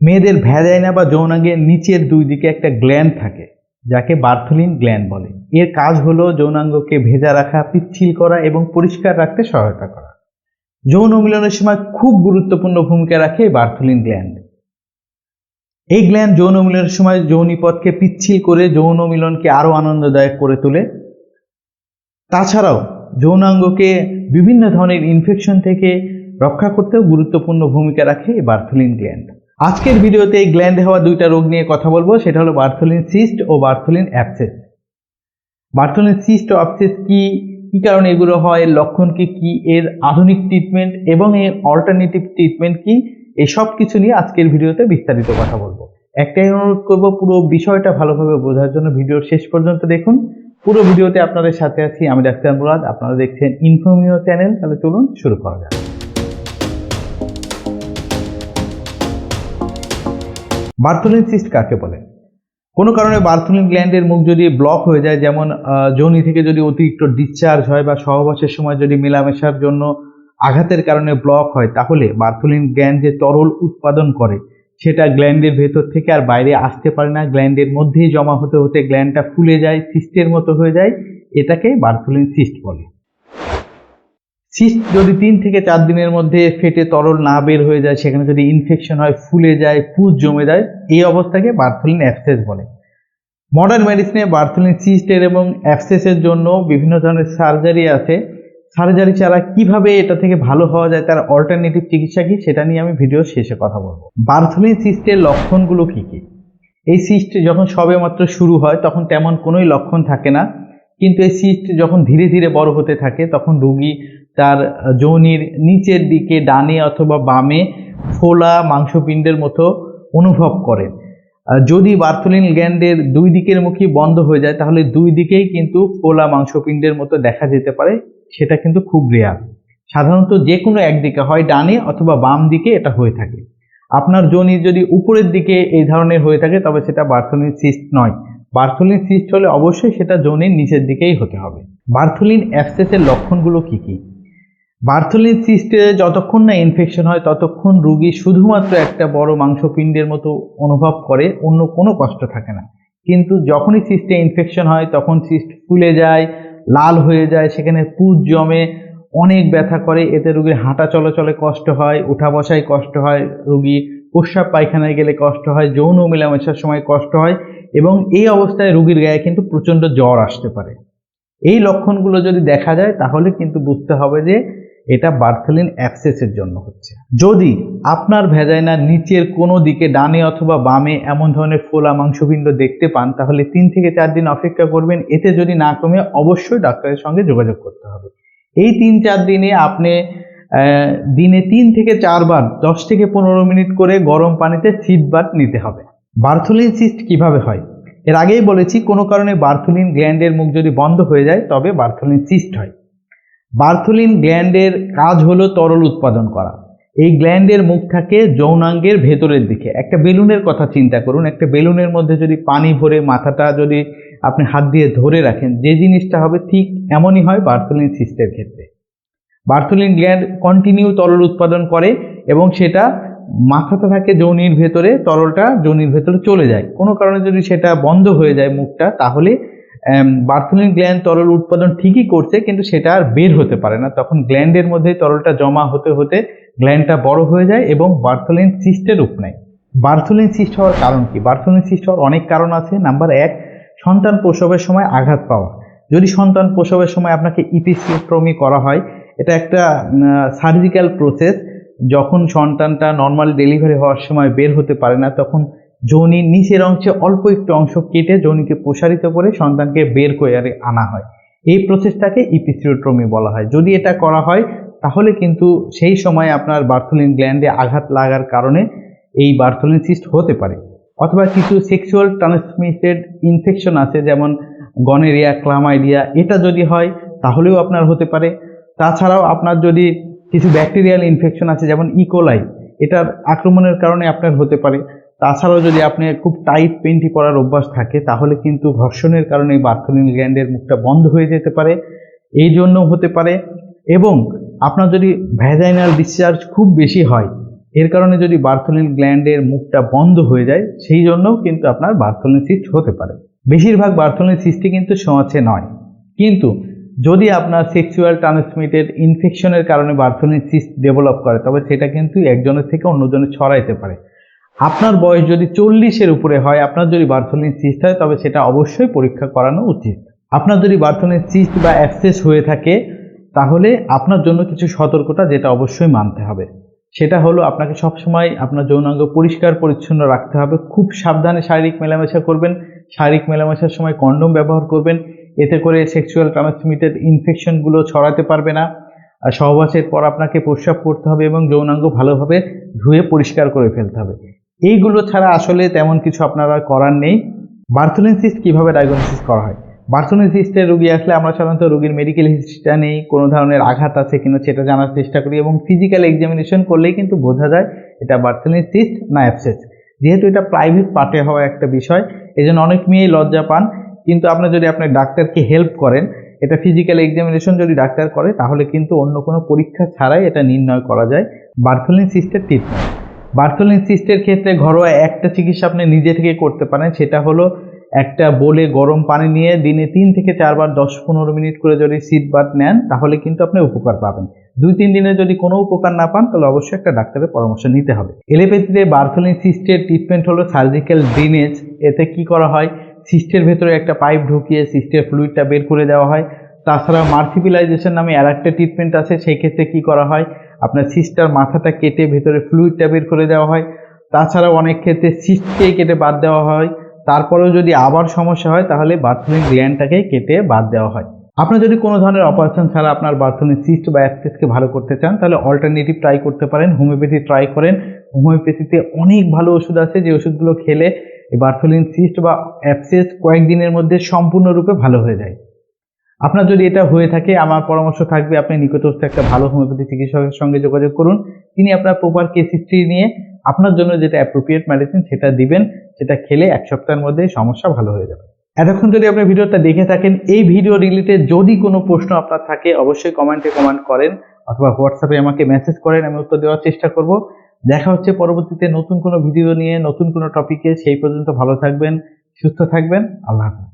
মেয়েদের ভ্যাজাইনা বা যৌনাঙ্গের নিচের দুই দিকে একটা গ্ল্যান্ড থাকে, যাকে বার্থলিন গ্ল্যান্ড বলে। এর কাজ হলো যৌনাঙ্গকে ভেজা রাখা, পিচ্ছিল করা এবং পরিষ্কার রাখতে সহায়তা করা। যৌন মিলনের সময় খুব গুরুত্বপূর্ণ ভূমিকা রাখে বার্থলিন গ্ল্যান্ড। এই গ্ল্যান্ড যৌন মিলনের সময় যৌনিপথকে পিচ্ছিল করে যৌন মিলনকে আরও আনন্দদায়ক করে তোলে। তাছাড়াও যৌনাঙ্গকে বিভিন্ন ধরনের ইনফেকশন থেকে রক্ষা করতেও গুরুত্বপূর্ণ ভূমিকা রাখে বার্থলিন গ্ল্যান্ড। আজকের ভিডিওতে এই গ্ল্যান্ডে হওয়া দুইটা রোগ নিয়ে কথা বলব, সেটা হলো বার্থলিন সিস্ট ও বার্থলিন অ্যাপসেস বার্থলিন সিস্ট ও অ্যাপসেস কি কি কারণে এগুলো হয়, লক্ষণ কি কি এর আধুনিক ট্রিটমেন্ট এবং এর অল্টারনেটিভ ট্রিটমেন্ট কি এই সব কিছু নিয়ে আজকের ভিডিওতে বিস্তারিত কথা বলব। একটাই অনুরোধ করব, পুরো বিষয়টা ভালোভাবে বোঝার জন্য ভিডিওর শেষ পর্যন্ত দেখুন। পুরো ভিডিওতে আপনাদের সাথে আছি আমি ডাক্তার মুরাদ আপনারা দেখছেন ইনফর্মিও চ্যানেল তাহলে চলুন শুরু করা যাক। বার্থলিন সিস্ট কাকে বলে? কোনো কারণে বার্থলিন গ্ল্যান্ডের মুখ যদি ব্লক হয়ে যায়, যেমন যোনি থেকে যদি অতিরিক্ত ডিসচার্জ হয় বা সহবাসের সময় যদি মেলামেশার জন্য আঘাতের কারণে ব্লক হয়, তাহলে বার্থলিন গ্ল্যান্ড যে তরল উৎপাদন করে, সেটা গ্ল্যান্ডের ভেতর থেকে আর বাইরে আসতে পারে না। গ্ল্যান্ডের মধ্যেই জমা হতে হতে গ্ল্যান্ডটা ফুলে যায় সিস্টের মতো হয়ে যায়, এটাকে বার্থলিন সিস্ট বলে। সিস্ট যদি তিন থেকে চার দিনের মধ্যে ফেটে তরল না বের হয়ে যায়, সেখানে যদি ইনফেকশন হয়, ফুলে যায় পুজ জমে যায়, এই অবস্থাকে বার্থলিন অ্যাপসেস বলে। মডার্ন মেডিসিনে বার্থলিন সিস্টের এবং অ্যাপসেসের জন্য বিভিন্ন ধরনের সার্জারি আছে। সার্জারি ছাড়া কীভাবে এটা থেকে ভালো হওয়া যায়, তার অল্টারনেটিভ চিকিৎসা কি, সেটা নিয়ে আমি ভিডিও শেষে কথা বলব। বার্থলিন সিস্টের লক্ষণগুলো কি কি? এই সিস্ট যখন সবে মাত্র শুরু হয়, তখন তেমন কোনোই লক্ষণ থাকে না। কিন্তু এই সিস্ট যখন ধীরে ধীরে বড় হতে থাকে, তখন রোগী তার যৌনির নিচের দিকে, ডানে অথবা বামে ফোলা মাংসপিণ্ডের মতো অনুভব করেন যদি বার্থলিন গ্যান্ডের দুই দিকের মুখই বন্ধ হয়ে যায়, তাহলে দুই দিকেই কিন্তু ফোলা মাংসপিণ্ডের মতো দেখা যেতে পারে। সেটা কিন্তু খুব রেয়ার সাধারণত যে কোনো একদিকে হয়, ডানে অথবা বাম দিকে এটা হয়ে থাকে। আপনার যোনি যদি উপরের দিকে এই ধরনের হয়ে থাকে, তবে সেটা বার্থলিন সিস্ট নয়। বার্থলিন সিস্ট হলে অবশ্যই সেটা যোনির নিচের দিকেই হতে হবে। বার্থলিন অ্যাবসেসের লক্ষণগুলো কি কি? বার্থলিন সিস্টে যতক্ষণ না ইনফেকশন হয়, ততক্ষণ রুগী শুধুমাত্র একটা বড় মাংসপিণ্ডের মতো অনুভব করে, অন্য কোনো কষ্ট থাকে না। কিন্তু যখনই সিস্টে ইনফেকশন হয়, তখন সিস্ট ফুলে যায়, লাল হয়ে যায়, সেখানে পুজ জমে, অনেক ব্যথা করে, এতে রুগীর হাঁটা চলাচলে কষ্ট হয়, উঠা বসায় কষ্ট হয়, রুগী প্রস্রাব পায়খানায় গেলে কষ্ট হয়, যৌন মেলামেশার সময় কষ্ট হয় এবং এই অবস্থায় রুগীর গায়ে কিন্তু প্রচণ্ড জ্বর আসতে পারে। এই লক্ষণগুলো যদি দেখা যায়, তাহলে কিন্তু বুঝতে হবে যে এটা বার্থলিন অ্যাক্সেসের জন্য হচ্ছে। যদি আপনার ভেজাইনার নিচের কোনো দিকে ডানে অথবা বামে এমন ধরনের ফোলা মাংসপিণ্ড দেখতে পান, তাহলে তিন থেকে চার দিন অপেক্ষা করবেন। এতে যদি না কমে, অবশ্যই ডাক্তারের সঙ্গে যোগাযোগ করতে হবে। এই তিন চার দিনে আপনি দিনে তিন থেকে চারবার দশ থেকে পনেরো মিনিট করে গরম পানিতে শীত বাত নিতে হবে। বার্থলিন সিস্ট কীভাবে হয়? এর আগেই বলেছি, কোনো কারণে বার্থলিন গ্ল্যান্ডের মুখ যদি বন্ধ হয়ে যায়, তবে বার্থলিন সিস্ট হয়। বার্থলিন গ্ল্যান্ডের কাজ হলো তরল উৎপাদন করা। এই গ্ল্যান্ডের মুখ থাকে যৌনাঙ্গের ভেতরের দিকে, একটা বেলুনের কথা চিন্তা করুন, একটা বেলুনের মধ্যে যদি পানি ভরে মাথাটা যদি আপনি হাত দিয়ে ধরে রাখেন, যে জিনিসটা হবে ঠিক এমনই হয় বার্থলিন সিস্টের ক্ষেত্রে। বার্থলিন গ্ল্যান্ড কন্টিনিউ তরল উৎপাদন করে এবং সেটা মাথাতে থাকে যৌনির ভেতরে, তরলটা যৌনির ভেতরে চলে যায়। কোনো কারণে যদি সেটা বন্ধ হয়ে যায় মুখটা, তাহলে বার্থলিন গ্ল্যান্ড তরল উৎপাদন ঠিকই করছে, কিন্তু সেটা আর বের হতে পারে না। তখন গ্ল্যান্ডের মধ্যে তরলটা জমা হতে হতে গ্ল্যান্ডটা বড় হয়ে যায় এবং বার্থলিন সিস্টের রূপ নেয়। বার্থলিন সিস্ট হওয়ার কারণ কি? বার্থলিন সিস্ট হওয়ার অনেক কারণ আছে। নাম্বার এক, সন্তান প্রসবের সময় আঘাত পাওয়া। যদি সন্তান প্রসবের সময় আপনাকে ইপিসিওট্রমি করা হয়, এটা একটা সার্জিক্যাল প্রসেস যখন সন্তানটা নর্মাল ডেলিভারি হওয়ার সময় বের হতে পারে না, তখন যৌনির নিচের অংশে অল্প একটু অংশ কেটে যৌনিকে প্রসারিত করে সন্তানকে বের করে আনা হয়। এই প্রসেসটাকে ইপিসিওট্রমি বলা হয়। যদি এটা করা হয়, তাহলে কিন্তু সেই সময় আপনার বার্থলিন গ্ল্যান্ডে আঘাত লাগার কারণে এই বার্থলিন সিস্ট হতে পারে। অথবা কিছু সেক্সুয়াল ট্রান্সমিটেড ইনফেকশন আছে, যেমন গনেরিয়া, ক্লামাইডিয়া। এটা যদি হয়, তাহলেও আপনার হতে পারে। তাছাড়াও আপনার যদি কিছু ব্যাকটেরিয়াল ইনফেকশন আছে, যেমন ইকোলাই এটার আক্রমণের কারণে আপনার হতে পারে। তাছাড়াও যদি আপনি খুব টাইট পেন্টি পরার অভ্যাস থাকে, তাহলে কিন্তু ঘর্ষণের কারণে বার্থলিন গ্ল্যান্ডের মুখটা বন্ধ হয়ে যেতে পারে। এই জন্য হতে পারে। এবং আপনার যদি ভ্যাজাইনাল ডিসচার্জ খুব বেশি হয়, এর কারণে যদি বার্থোলিন গ্ল্যান্ডের মুখটা বন্ধ হয়ে যায়, সেই জন্যও কিন্তু আপনার বার্থোলিন সিস্ট হতে পারে। বেশিরভাগ বার্থোলিন সিস্টই কিন্তু ছোঁয়াচে নয়। কিন্তু যদি আপনার সেক্সুয়াল ট্রান্সমিটেড ইনফেকশনের কারণে বার্থোলিন সিস্ট ডেভেলপ করে, তবে সেটা কিন্তু একজনের থেকে অন্যজনে ছড়াইতে পারে। আপনার বয়স যদি চল্লিশের উপরে হয়, আপনার যদি বার্থোলিন সিস্ট হয়, তবে সেটা অবশ্যই পরীক্ষা করানো উচিত। আপনার যদি বার্থোলিন সিস্ট বা অ্যাক্সেস হয়ে থাকে, তাহলে আপনার জন্য কিছু সতর্কতা যেটা অবশ্যই মানতে হবে। সেটা হলো আপনাকে সবসময় আপনার যৌনাঙ্গ পরিষ্কার পরিচ্ছন্ন রাখতে হবে। খুব সাবধানে শারীরিক মেলামেশা করবেন। শারীরিক মেলামেশার সময় কন্ডোম ব্যবহার করবেন। এতে করে সেক্সুয়াল ট্রান্সমিটেড ইনফেকশনগুলো ছড়াতে পারবে না। আর সহবাসের পর আপনাকে প্রস্রাব করতে হবে এবং যৌনাঙ্গ ভালোভাবে ধুয়ে পরিষ্কার করে ফেলতে হবে। এইগুলো ছাড়া আসলে তেমন কিছু আপনারা করার নেই। বার্থোলিন সিস্ট কীভাবে ডায়াগনোসিস করা হয়? বার্থোলিন সিস্টের রুগী আসলে আমরা সাধারণত রুগীর মেডিকেল হিস্ট্রিটা নেই, কোনো ধরনের আঘাত আছে কিনা সেটা জানার চেষ্টা করি এবং ফিজিক্যাল এক্সামিনেশন করলেই কিন্তু বোঝা যায় এটা বার্থোলিন সিস্ট না অ্যাপসেস যেহেতু এটা প্রাইভেট পার্টে হওয়া একটা বিষয় এই জন্য অনেক মেয়েই লজ্জা পান। কিন্তু আপনি যদি আপনার ডাক্তারকে হেল্প করেন, এটা ফিজিক্যাল এক্সামিনেশন যদি ডাক্তার করে, তাহলে কিন্তু অন্য কোনো পরীক্ষা ছাড়াই এটা নির্ণয় করা যায় বার্থোলিন সিস্টের ট্রিটমেন্ট বার্থোলিন সিস্টের ক্ষেত্রে ঘরোয়া একটা চিকিৎসা আপনি নিজে থেকে করতে পারেন, সেটা হলো একটা বলে গরম পানি নিয়ে দিনে তিন থেকে চারবার দশ পনেরো মিনিট করে যদি শীত বাদ নেন, তাহলে কিন্তু আপনি উপকার পাবেন। দুই তিন দিনে যদি কোনো উপকার না পান, তাহলে অবশ্যই একটা ডাক্তারের পরামর্শ নিতে হবে। এলোপ্যাথিতে বার্থোলিন সিস্টের ট্রিটমেন্ট হলো সার্জিক্যাল ড্রেনেজ এতে কি করা হয়? সিস্টের ভেতরে একটা পাইপ ঢুকিয়ে সিস্টের ফ্লুইডটা বের করে দেওয়া হয়। তাছাড়া মার্সিপিলাইজেশন নামে আর একটা ট্রিটমেন্ট আছে সেই ক্ষেত্রে কী করা হয়? আপনার সিস্টার মাথাটা কেটে ভেতরে ফ্লুইডটা বের করে দেওয়া হয়। তাছাড়াও অনেক ক্ষেত্রে সিস্টকে কেটে বাদ দেওয়া হয়। তারপরেও যদি আবার সমস্যা হয়, তাহলে বার্থোলিন গ্ল্যান্ডটাকে কেটে বাদ দেওয়া হয়। আপনার যদি কোনো ধরনের অপারেশন ছাড়া আপনার বার্থোলিন সিস্ট বা অ্যাক্সেসকে ভালো করতে চান, তাহলে অল্টারনেটিভ ট্রাই করতে পারেন হোমিওপ্যাথি ট্রাই করেন। হোমিওপ্যাথিতে অনেক ভালো ওষুধ আছে, যে ওষুধগুলো খেলে এই বার্থোলিন সিস্ট বা অ্যাপসেস কয়েকদিনের মধ্যে সম্পূর্ণরূপে ভালো হয়ে যায়। আপনার যদি এটা হয়ে থাকে, আমার পরামর্শ থাকবে, আপনি নিকটস্থ একটা ভালো হোমিওপ্যাথি চিকিৎসকের সঙ্গে যোগাযোগ করুন। তিনি আপনার প্রপার কেস হিস্ট্রি নিয়ে আপনার জন্য যেটা অ্যাপ্রোপ্রিয়েট মেডিসিন সেটা দিবেন, সেটা খেলে এক সপ্তাহের মধ্যে সমস্যা ভালো হয়ে যাবে। এতক্ষণ যদি আপনি ভিডিওটা দেখে থাকেন, এই ভিডিও রিলেটেড যদি কোনো প্রশ্ন আপনার থাকে, অবশ্যই কমেন্টে কমেন্ট করেন, অথবা হোয়াটসঅ্যাপে আমাকে মেসেজ করেন, আমি উত্তর দেওয়ার চেষ্টা করব। দেখা হচ্ছে পরবর্তীতে নতুন কোনো ভিডিও নিয়ে, নতুন কোনো টপিকে সেই পর্যন্ত ভালো থাকবেন, সুস্থ থাকবেন, আল্লাহ হাফেজ।